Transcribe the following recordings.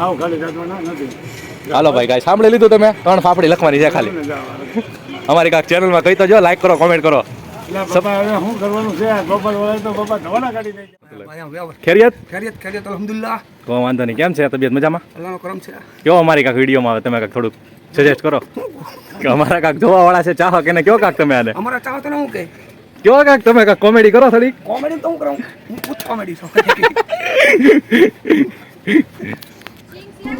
હાવ ખાલી નથી. હાલો ભાઈ ગાય સાંભળી લીધું તમે? ત્રણ ફાફડી લખવાની છે ખાલી. અમારી કાંક ચેનલમાં કહી તો જો લાઈક કરો કોમેન્ટ કરો. કેમ છે? તબિયત મજામાં? કયો અમારી કાંક વિડીયોમાં આવે? તમે કાંક થોડુંક સજેસ્ટ કરો. કે અમારા કાંક જોવા વાળા છે ચાહક એને કયો કાંક તમે આને? અમારા ચાહતો હું કે કયો કાંક તમે કાંક કોમેડી કરો થોડી કોમેડી તો હું કરું? હું કોમેડી છું. હેલો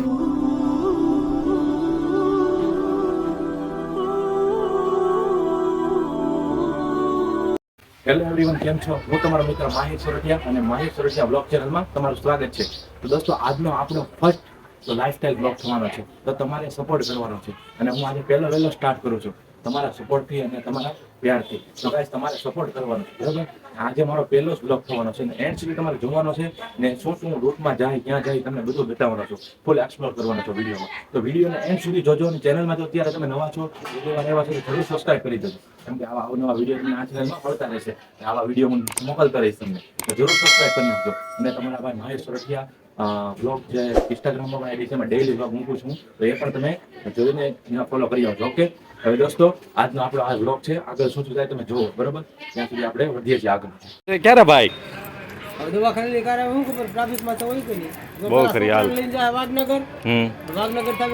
એવરીવન કેમ છો? હું તમારો મિત્ર માહિર સોરઠિયા અને માહિર સોરઠિયા બ્લોગ ચેનલમાં તમારું સ્વાગત છે. તો દોસ્તો, આજનો આપણો ફર્સ્ટ તો લાઈફસ્ટાઈલ બ્લોગ થવાનો છે. તો તમારે સપોર્ટ કરવાનો છે. અને હું આજે પહેલો વહેલો સ્ટાર્ટ કરું છું. તમારા સપોર્ટથી અને તમારા પ્યારથી તો ગાઈસ તમારે સપોર્ટ કરવાનો છે, બરાબર? આજે મારો પહેલો જ બ્લોગ થવાનો છે અને એન્ડ સુધી તમારે જોવાનો છે ને શું શું રૂટમાં જાય, ક્યાં જાય, તમને બધું બતાવવાનો છું. ફૂલ એક્સપ્લોર કરવાનો છો વિડીયોમાં તો વિડીયોને એન્ડ સુધી જોજો અને ચેનલમાં જો અત્યારે તમે નવા છો વિડીયોમાં રહેવા છો જરૂર સબસ્ક્રાઈબ કરી દેજો. કેમ કે આવા નવા વીડિયો તમને આ ચેનલમાં મળતા રહેશે. આવા વીડિયો હું મોકલતા રહીશ તમને. તો જરૂર સબસ્ક્રાઈબ કરી નાખજો. અને તમારા ભાઈ મહેશ સોરઠિયા બ્લોગ જે ઇન્સ્ટાગ્રામમાં આઈડી છે ડેઈલી બ્લોગ મૂકું છું. તો એ પણ તમે જોઈને ફોલો કરી આવજો ઓકે હવે દોસ્તો આજનો આપણો આ વ્લોગ છે. આગળ શું શું થાય તમે જુઓ બરોબર? ત્યાં સુધી આપણે વધીએ છીએ આગળ. ક્યારે ભાઈ? દવાખાને શું ખબર ટ્રાફિકમાં તો હોય કે નહીં? બહુ ખરી હાલ. લઈને જાય વાઘનગર. હમ.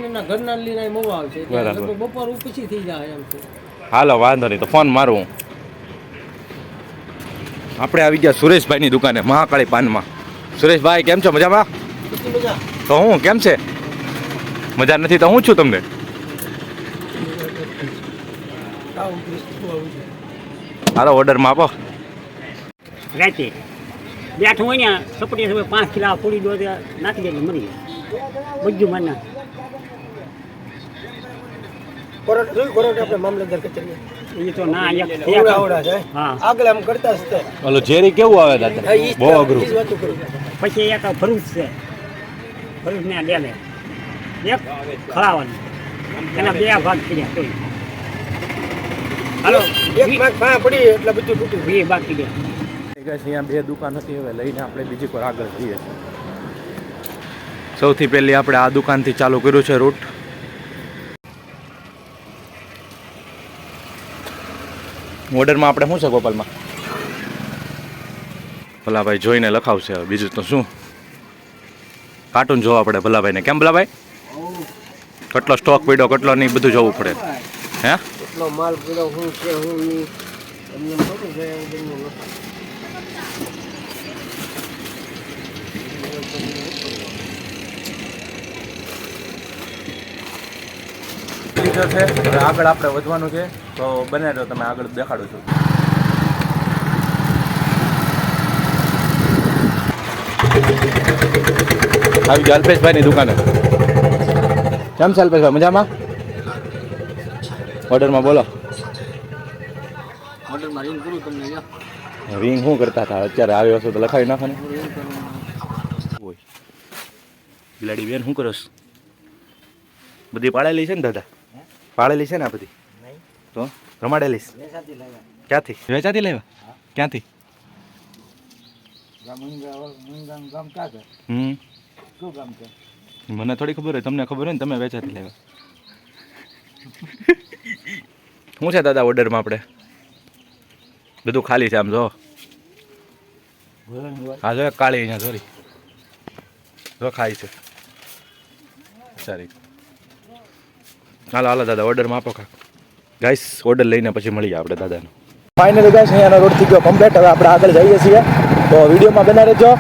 એના ઘરના લઈને અહીં મોવા આવશે. બરાબર. બપોર પછી થઈ જાય એમ છે. હાલો વાંધો નહીં તો ફોન મારું. આપણે આવી ગયા સુરેશભાઈની દુકાને મહાકાળી પાનમાં. સુરેશભાઈ કેમ છો? મજામાં? તો હું કેમ છે? મજા નથી તો હું છું તમને? હાલો ઓર્ડરમાં આપો. રાતે. બેઠું હોય ને સપટી સમય પાંચ કિલો પૂરી દો નાખી દે મરી જાય. બધું માર કોરોટ જોયું? કોરોટ આપણે મામલતદાર કચેરી એ તો ના એક આવડા આવડા છે. હા. આગળ આમ કરતા ઓલો ઝેરી કેવું આવે દાદા? બહુ અઘરું. પછી એક ભરૂચ છે. ભરૂચ ને ડેલે એક ખળાવાનું એના બે ભાગ કર્યા કોઈ હાલો. એક માગ પા પડી એટલે બધું તૂટી બે. અહીંયા બે દુકાન હતી હવે લઈને આપણે બીજી પર આગળ જઈએ. સૌથી પહેલી આપણે આ દુકાનથી ચાલુ કર્યું છે રૂટ ઓર્ડરમાં આપણે શું છે ગોપાલમાં? ભલાભાઈ જોઈને લખાવશે હવે. બીજું તો શું? કાર્ટૂન જોવા પડે ભલાભાઈને. કેમ ભલાભાઈ? કેટલો સ્ટોક પડ્યો કેટલો નહીં બધું જોવું પડે. હે? એટલો માલ પૂરો હું છે હું નહીં એમને ખબર છે એવું બધું લીધો છે હવે આગળ આપણે વધવાનું છે તો બને તો તમે આગળ દેખાડું છું. આવી ગયો અલ્પેશભાઈની દુકાને. કેમ છે અલ્પેશભાઈ મજામાં? ઓર્ડરમાં બોલો. રિંગ શું કરતા હતા? અત્યારે આવ્યો છો તો લખાવી નાખો ને. બિલાડી બેન શું કરોસ? બધી પાળેલી છે ને દાદા? પાળેલી છે ને આ બધી? તો રમાડેલી ક્યાંથી? વેચાતી લાવ્યા? ક્યાંથી? હમ. મને થોડી ખબર હોય તમને ખબર હોય ને તમે વેચાતી લાવ્યા. શું છે દાદા ઓર્ડરમાં આપણે? બધું ખાલી છે આમ જો. હા, જો કાળી અહીંયા સોરી જો ખાઈ છે. સારી. હાલો હાલો દાદા ઓર્ડરમાં આપો કાક. ગાઈસ ઓર્ડર લઈને પછી મળીએ આપણે દાદાનો. ફાઇનલી ગાઈસ અહીંયાનો રોડ થઈ ગયો કમ્પ્લીટ હવે આપણે આગળ જઈએ છીએ. તો વિડીયોમાં બના રહેજો.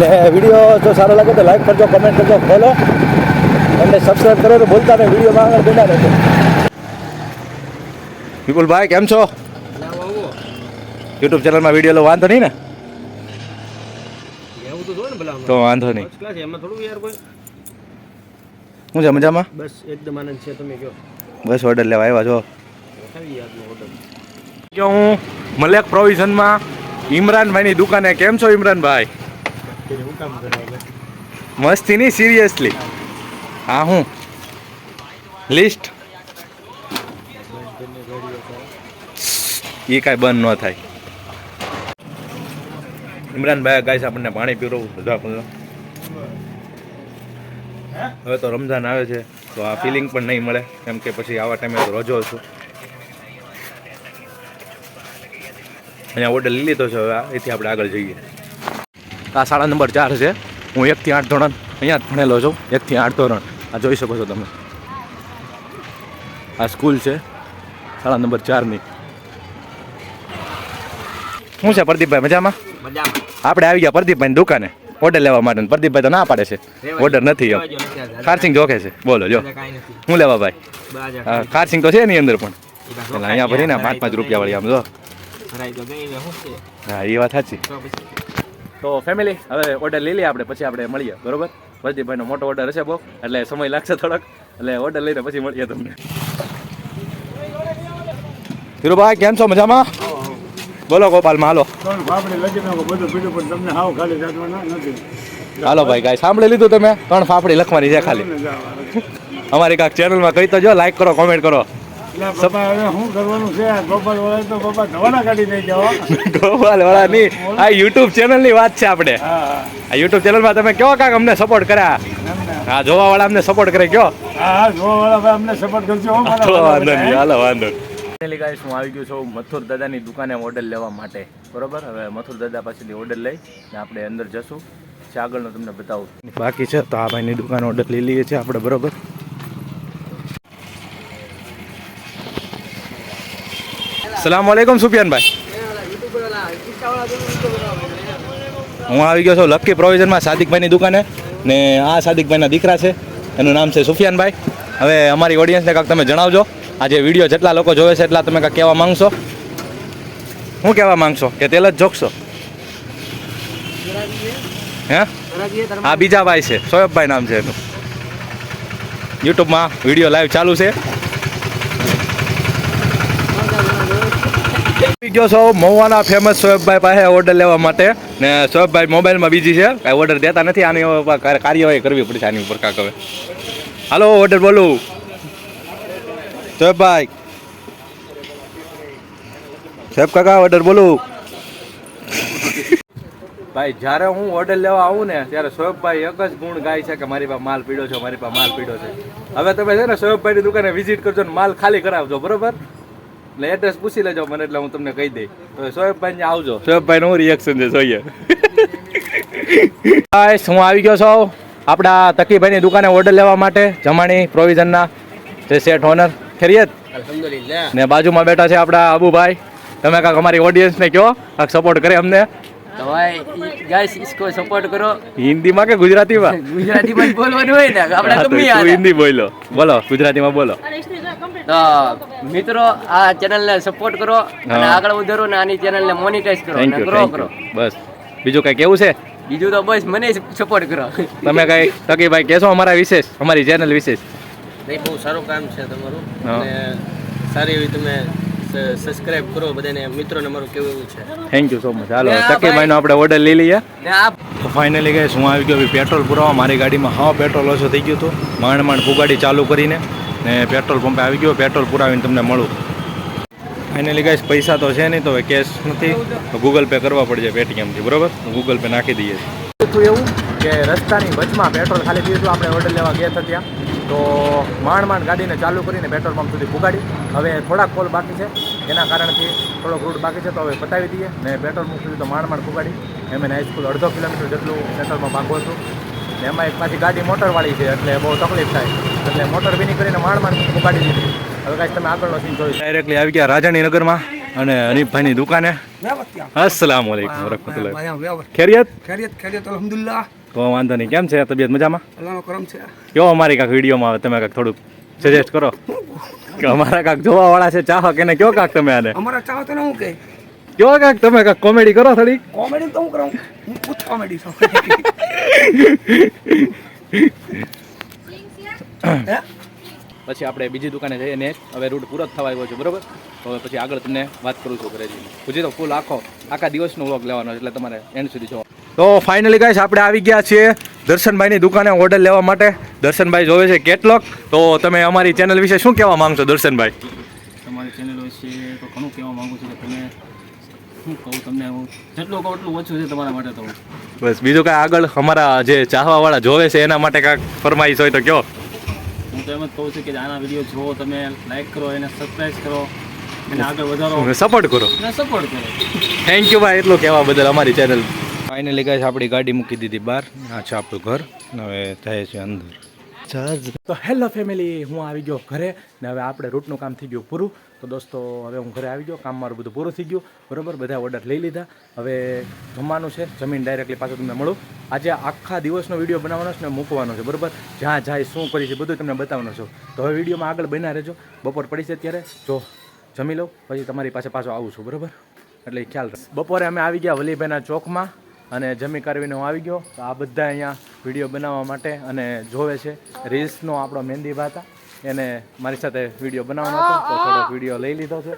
ને વીડિયો જો સારો લાગે તો લાઈક કરજો કમેન્ટ કરજો ફોલો અને સબસ્ક્રાઈબ કરો તો ભૂલતા નહીં. વિડીયોમાં આગળ બના રહેજો. વિપુલભાઈ કેમ છો? યુટ્યુબ ચેનલમાં વીડિયો લો વાંધો નહીં ને? તો વાંધો નહીં. શું છે મજામાં? બસ એકદમ આનંદ છે તમે કહો. બસ ઓર્ડર લેવા આવ્યા છો. કે હું મલેક પ્રોવિઝનમાં ઇમરાનભાઈની દુકાને કેમ છો ઇમરાનભાઈ? મસ્તી નહીં સિરિયસલી હા હું. લિસ્ટ એ કાંઈ બંધ ન થાય. ઇમરાનભાઈ ગાઈસ આપણને પાણી પીરવું બધા હવે તો રમઝાન આવે છે, તો આ ફિલિંગ પણ નહીં મળે. કેમ કે પછી આવા ટાઈમે તો રજો છું અહીંયા ઓર્ડર લઈ લીધો છે હવે એથી આપણે આગળ જઈએ. આ શાળા નંબર ચાર છે. હું એકથી આઠ ધોરણ અહીંયા જ ભણેલો છું. એકથી આઠ ધોરણ. આ જોઈ શકો છો તમે. આ સ્કૂલ છે. શાળા નંબર ચારની. શું છે પ્રદીપભાઈ મજામાં? આપણે આવી ગયા પ્રદીપભાઈની દુકાને. ઓર્ડર લેવા માટે પ્રદીપભાઈ તો ના પાડે છે. ઓર્ડર નથી એમ ખારસિંગ જોખે છે. બોલો જો. શું લેવા ભાઈ? ખારસિંગ તો છે એની અંદર પણ. એટલે અહીંયા ભરીને પાંચ પાંચ રૂપિયા વાળી આમ જો. હા એ વાત સાચી. તો ફેમિલી હવે ઓર્ડર લઈ લઈએ આપણે પછી આપણે મળીએ બરોબર? પ્રદીપભાઈનો મોટો ઓર્ડર હશે બહુ એટલે સમય લાગશે થોડોક. એટલે ઓર્ડર લઈને પછી મળીએ તમને. ધીરુભાઈ કેમ છો? મજામાં? બોલો હાલો. ખાલી જાતવાના નથી. હાલો ભાઈ ગાય સાંભળી લીધું તમે? ત્રણ ફાફડી લખવાની છે ખાલી. અમારી કાંક ચેનલમાં કહી તો જો લાઈક કરો કોમેન્ટ કરો. ગોપાલ વાળા ગોપાલની આ યુટ્યુબ ચેનલની વાત છે આપણે. આ યુટ્યુબ ચેનલમાં તમે કયો કાંક અમને સપોર્ટ કર્યા? હા જોવા વાળા અમને સપોર્ટ કરે કયો? હા હા જોવા વાળા અમને સપોર્ટ કરજો હો મારા તો વાળા વાંધો નહીં હાલો વાંધો ફાઇનલી ગાઈસ હું આવી ગયો છું મથુર દાદાની દુકાને ઓર્ડર લેવા માટે. બરોબર? હવે મથુર દાદા પાસેથી ઓર્ડર લઈ ને આપણે અંદર જશું. છે આગળનું તમને બતાવું. બાકી છે તો આ ભાઈની દુકાન ઓર્ડર લઈ લઈએ છીએ આપણે, બરોબર? સલામ વાલેકુમ સુફિયાનભાઈ હું આવી ગયો છું લક્કી પ્રોવિઝનમાં સાદિકભાઈની દુકાને ને આ સાદિકભાઈના દીકરા છે. એનું નામ છે સુફિયાનભાઈ હવે અમારી ઓડિયન્સને કાંક તમે જણાવજો. આ જે વીડિયો જેટલા લોકો જોવે છે એટલા તમે કાંઈ કહેવા માંગશો? શું કહેવા માંગશો? કે તેલ જ જોખશો હે? આ બીજા ભાઈ છે, સોયબભાઈ નામ છે એનું. યુટ્યુબમાં વીડિયો લાઈવ ચાલુ છે. ગયો છો મહુવાના ફેમસ સોયબભાઈ પાસે ઓર્ડર લેવા માટે. ને સોયબભાઈ મોબાઈલમાં બીજી છે, કાંઈ ઓર્ડર દેતા નથી, આની કાર્યવાહી કરવી પડશે આની ઉપર કાંક હવે. હાલો ઓર્ડર બોલું. સોએબભાઈ સાહેબ કાકા ઓર્ડર બોલું. ભાઈ જ્યારે હું ઓર્ડર લેવા આવું ને ત્યારે સોયબભાઈ એક જ ગુણ ગાય છે કે મારી પાસે માલ પીડ્યો છે મારી પાસે માલ પીડ્યો છે. હવે તમે છે ને સોયબભાઈની દુકાને વિઝિટ કરજો ને માલ ખાલી કરાવજો બરોબર? એટલે એડ્રેસ પૂછી લેજો મને એટલે હું તમને કહી દઈ તો સોયબભાઈ ને આવજો. સોએબભાઈ નું રિએક્શન છે જોઈએ. હું આવી ગયો છું. આપણા તકીભાઈની દુકાને ઓર્ડર લેવા માટે જમાણી પ્રોવિઝનના જે સેટ ઓનર ખરીયત? ને બાજુમાં બેઠા છે આપણા આબુભાઈ તમે કાંક અમારી ઓડિયન્સ ને કહો કાંક સપોર્ટ કરે અમને. સપોર્ટ કરો. હિન્દીમાં કે ગુજરાતીમાં? હિન્દી બોલો. બોલો ગુજરાતીમાં બોલો. મિત્રો આ ચેનલને સપોર્ટ કરો અને આગળ વધારો ને આની ચેનલને મોનિટાઈઝ કરો અને કરો. બસ. બીજું કઈ કેવું છે? બીજું તો બસ મને સપોર્ટ કરો. તમે કઈ તકીભાઈ કેશો અમારા વિશેષ અમારી ચેનલ વિશેષ? નહીં બહુ સારું કામ છે તમારું. અને સારી એવી તમે સબસ્ક્રાઇબ કરો બધાને. મિત્રોને મારું કેવું એવું છે? Thank you so much hello તકીભાઈનો આપણે ઓર્ડર લઈ લઈએ. ને આ તો ફાઇનલી ગઈ હું આવી ગયો. પેટ્રોલ પુરાવા. મારી ગાડીમાં હા પેટ્રોલ ઓછો થઈ ગયું હતું. માંડ માંડ ફુગાડી ચાલુ કરીને ને પેટ્રોલ પંપે આવી ગયો. પેટ્રોલ પુરાવીને તમને મળું. ફાઇનલી ગાઈશ પૈસા તો છે નહીં તો હવે કેશ નથી. ગૂગલ પે કરવા પડશે પેટીએમથી બરોબર? ગૂગલ પે નાખી દઈએ. એવું કે રસ્તાની વચમાં પેટ્રોલ ખાલી પીધું આપણે ઓર્ડર લેવા ગયા હતા ત્યાં? તો માંડ માંડ ગાડીને ચાલુ કરીને પેટ્રોલ પંપ સુધી પુગાડી. હવે થોડાક કોલ બાકી છે. એના કારણથી થોડોક રૂટ બાકી છે તો હવે પતાવી દઈએ. ને પેટ્રોલ પંપ સુધી તો માંડ માંડ પુગાડી. એમ એને હાઈસ્કૂલ અડધો કિલોમીટર જેટલું પેટ્રોલમાં ભાગવું હતું. ને એમાં એક પાછી ગાડી મોટરવાળી છે એટલે બહુ તકલીફ થાય. એટલે મોટર બી કરીને માંડ માંડ પુગાડી દીધી. હવે કાંઈ તમે આગળનો સીન જોઈ ડાયરેક્ટલી આવી ગયા રાજાણી નગરમાં અને હનીફભાઈની દુકાને. અસલામ વાલેકુમ વરહમતુલ્લાહ. ખેરિયત ખૈરિયત ખૈરિયત અલ્હમ્દુલિલ્લાહ. તો વાંધો નહીં. કેમ છે તબિયત? મજામાં? અલ્લાહનો કરમ છે. કેવો અમારી કાંક વિડીયોમાં આવે? તમે કાંક થોડુંક સજેસ્ટ કરો. કે અમારા કાંક જોવા વાળા છે ચાહક એને કયો કાંક તમે આને? અમારા ચાહક ને હું કે કયો કાંક તમે કાંક કોમેડી કરો થોડી? કોમેડી તો હું કરું? હું ખુદ કોમેડી છું? પછી આપણે બીજી દુકાને જઈએ ને હવે રૂટ પૂરો થવા આવ્યો છે બરોબર? હવે પછી આગળ તમને વાત કરું છું ઘરે જઈને પછી તો ફૂલ આખો આખા દિવસનો વ્લોગ લેવાનો એટલે તમારે એન્ડ સુધી જોવા તો ફાઇનલી ગાઈશ આપણે આવી ગયા છીએ દર્શનભાઈની દુકાને ઓર્ડર લેવા માટે. દર્શનભાઈ જોવે છે કેટલોક. તો તમે અમારી ચેનલ વિશે શું કહેવા માંગશો દર્શનભાઈ? તમારી ચેનલ વિશે તો ઘણું કહેવા માંગુ છું કે તમે શું કહું તમને હું? જેટલું કહું એટલું ઓછું છે તમારા માટે તો. બસ બીજું કાંઈ આગળ અમારા જે ચાહવાવાળા જોવે છે એના માટે કાંઈક ફરમાઈશ હોય તો કહો હું તો એમ જ કહું છું કે આના વીડિયો જુઓ તમે લાઈક કરો એને સબસ્ક્રાઈબ કરો એને આગળ વધારો. સપોર્ટ કરો. સપોર્ટ કરો. થેન્ક યુ ભાઈ એટલું કહેવા બદલ અમારી ચેનલ ફાઇનલી ગાઈસ આપણી ગાડી મૂકી દીધી બહાર. આ છે આપણું ઘર. હવે થાય છે અંદર. તો હેલો ફેમિલી હું આવી ગયો ઘરે ને હવે આપણે રૂટનું કામ થઈ ગયું પૂરું. તો દોસ્તો, હવે હું ઘરે આવી ગયો, કામ મારું બધું પૂરું થઈ ગયું. બરાબર? બધા ઓર્ડર લઈ લીધા. હવે જમવાનું છે, જમીન ડાયરેક્ટલી પાછું તમને મળું. આજે આખા દિવસનો વીડિયો બનાવવાનો છે ને મૂકવાનો છે, બરાબર? જ્યાં જાય, શું કરી છે બધું તમને બતાવવાનો છું. તો હવે વિડીયોમાં આગળ બન્યા રહેજો. બપોર પડી છે ત્યારે જો, જમી લઉં, પછી તમારી પાસે પાછો આવું છું, બરાબર? એટલે ખ્યાલ બપોરે અમે આવી ગયા વલીભાઈના ચોકમાં. અને જમી કરવીને હું આવી ગયો. તો આ બધા અહીંયા વીડિયો બનાવવા માટે અને જોવે છે. રીલ્સનો આપણો મહેંદી ભાતા એને મારી સાથે વીડિયો બનાવવાનો હતો. તો થોડોક વીડિયો લઈ લીધો છે.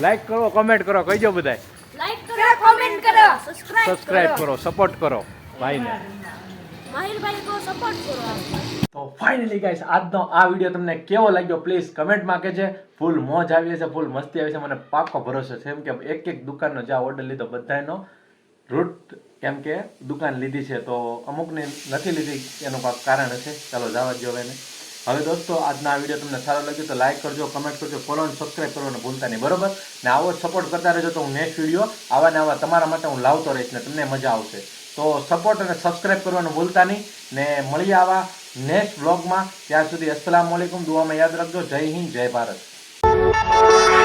લાઈક કરો કોમેન્ટ કરો કહીજો બધાય. લાઈક કરો કોમેન્ટ કરો. સબસ્ક્રાઇબ સબસ્ક્રાઇબ કરો. સપોર્ટ કરો. ભાઈને માહિરભાઈ કો સપોર્ટ તો ફાઇનલી ગાઈસ આજનો આ વીડિયો તમને કેવો લાગ્યો પ્લીઝ કમેન્ટમાં કહેજે. ફૂલ મોજ આવી છે ફૂલ મસ્તી આવી છે મને પાકો ભરોસો છે. એમ કે એક એક દુકાનનો જે ઓર્ડર લીધો બધાનો રૂટ કેમ કે દુકાન લીધી છે, તો અમુકને નથી લીધી, એનું કાંક કારણ હશે. ચાલો જવા દો હવે હવે દોસ્તો, આજના આ વીડિયો તમને સારો લાગ્યો તો લાઈક કરજો કમેન્ટ કરજો ફોલો અને સબસ્ક્રાઈબ કરવાનું ભૂલતા નહીં, બરોબર? ને આવો સપોર્ટ કરતા રહેજો તો હું નેક્સ્ટ વીડિયો આવા ને આવા તમારા માટે હું લાવતો રહીશ ને તમને મજા આવશે. તો સપોર્ટ અને સબસ્ક્રાઈબ કરવાનું ભૂલતા નહીં. ને મળી આવા નેક્સ્ટ બ્લોગમાં ત્યાં સુધી અસલામ વાલેકુમ દુઆમાં યાદ રાખજો. જય હિન્દ, જય ભારત.